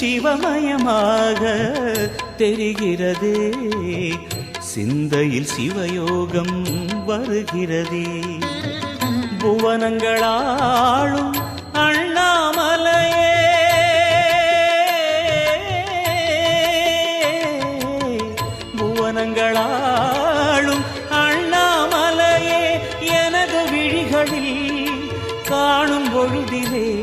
சிவமயமாக தெரிகிறதே. சிந்தையில் சிவயோகம் வருகிறதே. புவனங்களாளும் அண்ணாமலையே. புவனங்களாளும் அண்ணாமலையே. எனது விழிகளில் காணும் பொழுதிலே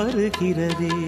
வருகிறதே.